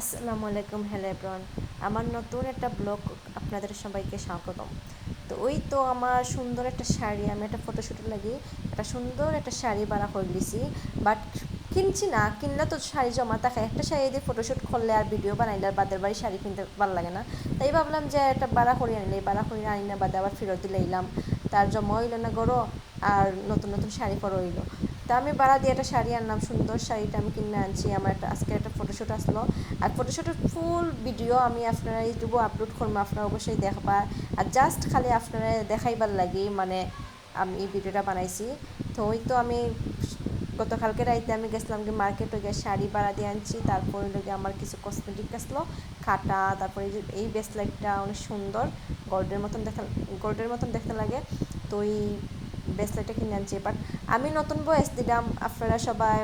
আসসালামু আলাইকুম, hello everyone. আমার নতুন একটা ব্লগ আপনাদের সবাইকে স্বাগতম। তো ওই তো আমার সুন্দর একটা শাড়ি, আমি একটা ফটোশ্যুটে লাগি, একটা সুন্দর একটা শাড়ি বাড়া করে দিছি। বাট কিনছি না, কিনলে তো শাড়ি জমা থাকে। একটা শাড়ি দিয়ে ফটোশ্যুট করলে আর ভিডিও বানাইলে আর বাদের বাড়ি শাড়ি কিনতে ভালো লাগে না। তাই ভাবলাম যে একটা বাড়া করে আনলে বাড়া করে আনি না, বাদে আবার ফেরত দিলে এলাম তার জমা হইল না গরো, আর নতুন নতুন শাড়ি পরে হইল। তা আমি বাড়া দিয়ে একটা শাড়ি আনলাম, সুন্দর শাড়িটা আমি কিনে আনছি। আমার একটা আজকে একটা ফটোশ্যুট আসলো। আর ফটোশ্যুটের ফুল ভিডিও আমি আপনারা ইউটিউবে আপলোড করব, আপনারা অবশ্যই দেখবা। আর জাস্ট খালি আপনারা দেখাইবার লাগে মানে আমি এই ভিডিওটা বানাইছি। তো ওই তো আমি গতকালকে রাইতে আমি গেছিলাম কি মার্কেটে গিয়ে শাড়ি বাড়া দিয়ে আনছি। তারপরে লোকে আমার কিছু কসমেটিক আসলো খাটা তারপরে এই ব্রেসলেটটা অনেক সুন্দর। গোল্ডের মতন দেখা গোল্ডের মতন দেখতে লাগে। তো এই ব্রেসলেটটা কিনে আনছি বাট আমি নতুন বয়স দিলাম, আপনারা সবাই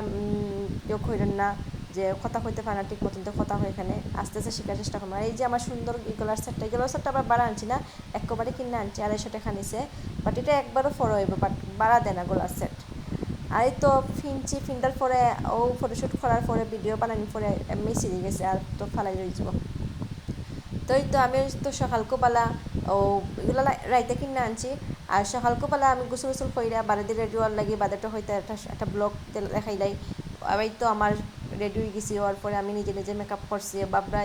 কেউ কইরেন না যে কথা কইতে পারে না, ঠিক মতন তো কথা হয় এখানে, আস্তে আস্তে শেখার চেষ্টা করব। আর এই যে আমার সুন্দর গলার সেটটা গলার সেটটা আবার বাড়া আনছি না, একেবারে কিনে আনছি, আড়াইশো টাকা নিছে বাট এটা একবারও ফরো হইব বাট বাড়া দেয় না গলার সেট আর এই তো ফিনছি ফিনটার পরে, ও ফটোশ্যুট করার পরে ভিডিও বানানোর পরে এমনি সিঁড়ে গেছে, আর তো ফালাই রয়ে যাব তো এই তো আমি তো সকালকোবেলা ও এগুলো রাইতে কিনে আনছি আর সকালকোবেলা আমি গোসল গোসল কইরা বাড়িতে রেডি হওয়ার লাগি বাদেরটা হয়তো একটা একটা ব্লগ দেখাইলাই। আবার তো আমার রেডি হয়ে গেছি হওয়ার পরে আমি নিজে নিজে মেকআপ করছি বাবরা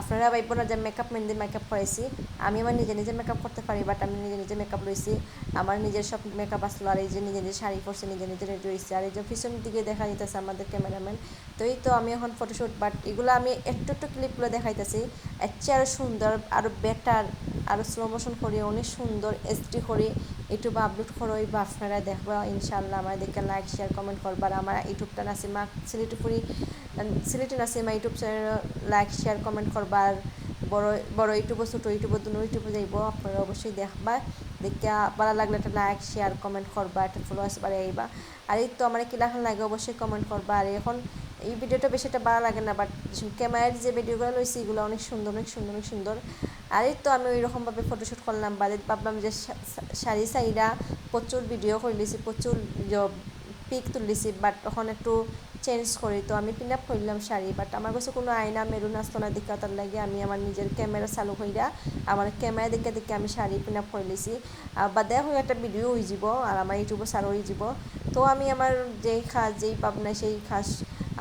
আপনারা ভাইব না যে মেকআপ মেহেন্দি মেকআপ করাইছি আমি আমার নিজে নিজে মেকআপ করতে পারি বাট আমি নিজে নিজে মেকআপ লইছি আমার নিজের সব মেকআপ আসলো আর এই যে নিজে নিজে শাড়ি পরছে নিজে নিজে রেডি হয়েছি আর এই যে পিছন দিকে দেখা যেতেছে আমাদের ক্যামেরাম্যান তো এই তো আমি এখন ফটোশ্যুট বাট এগুলো আমি একটু একটু ক্লিপগুলো দেখাইতেছি। এর চেয়ে আরও সুন্দর আরও বেটার আরও স্লো মোশন করি অনেক সুন্দর এসডি করি। ইউটিউবে আপলোড করোই বা আপনারা দেখবা ইনশাল্লাহ আমার দেখে লাইক শেয়ার কমেন্ট করবার। আমার ইউটিউবটা Nasima সিলেটিপুরি Sylheti Nasima YouTube channel like share comment করবার। বড় বড় ইউটিউব, ছোটো ইউটিউব, দুনো ইউটিউবে যাইব, আপনারা অবশ্যই দেখবা। দেখে ভালো লাগলে একটা লাইক শেয়ার কমেন্ট করবা, একটা ফলোয়ার্স বাড়ি আইবা। আর এই তো আমার কিলাখান লাগে, অবশ্যই কমেন্ট করবা। আর এখন এই ভিডিওটা বেশি একটা ভালো লাগে না বাট ক্যামেরার যে ভিডিওগুলো লইছি, এগুলো অনেক সুন্দর অনেক সুন্দর অনেক সুন্দর। আর এই তো আমি ওই রকমভাবে ফটোশ্যুট করলাম বাদে ভাবলাম যে শাড়ি সাইরা প্রচুর ভিডিও করে লিছি প্রচুর পিক তুলিছি বাট তখন একটু চেঞ্জ করি। তো আমি পিন আপ করলাম শাড়ি বাট আমার কাছে কোনো আয়না মেরুন আসতো না তার লাগে আমি আমার নিজের ক্যামেরা চালু কইরা আমার ক্যামেরা দেখে দেখে আমি শাড়ি পিন আপ করে লিছি বাদে হয়ে একটা ভিডিও হয়ে যাব, আর আমার ইউটিউবে চালু হয়ে যাব। তো আমি আমার যেই খাস, যেই পাবনা সেই খাস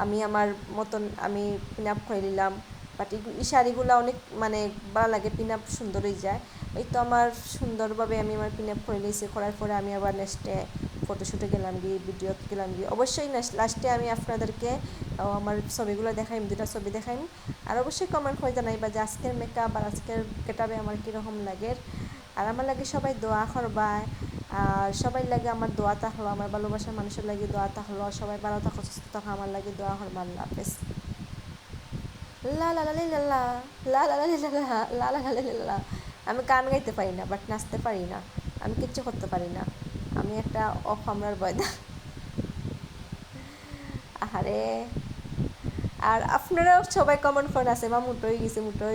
আমি আমার মতন আমি পিন আপ করে নিলাম বাট এই শাড়িগুলো অনেক মানে ভালো লাগে পিন আপ সুন্দর হয়ে যায়। এই তো আমার সুন্দরভাবে আমি আমার পিন আপ করে নিয়েছি, করার পরে আমি আবার নেক্সটে ফটোশ্যুটে গেলাম গিয়ে ভিডিও গেলাম গিয়ে। অবশ্যই লাস্টে আমি আপনাদেরকে আমার ছবিগুলো দেখাইম দুটা ছবি দেখাইম। আর অবশ্যই কমেন্ট করে জানাইবা যে আজকের মেকআপ আর আজকের গেটাবে আমার কীরকম লাগে। আর আমার লাগে সবাই দোয়া করবা। আর সবাই লাগে আমার দোয়া থাকল, আমার ভালোবাসার মানুষের লাগে দোয়া থাকল। সবাই ভালো থাকো, সুস্থ থাকো, আমার লাগে দোয়া করব, আল্লাহ হাফেজ। আমি গান গাইতে পারি না বাট নাচতে পারি না আমি কিচ্ছু করতে পারি না আমি একটা অফ আমরার বয়দা আহারে আর আপনারাও সবাই কমন ফোন আছে বা মুটোই গেছে মুটোই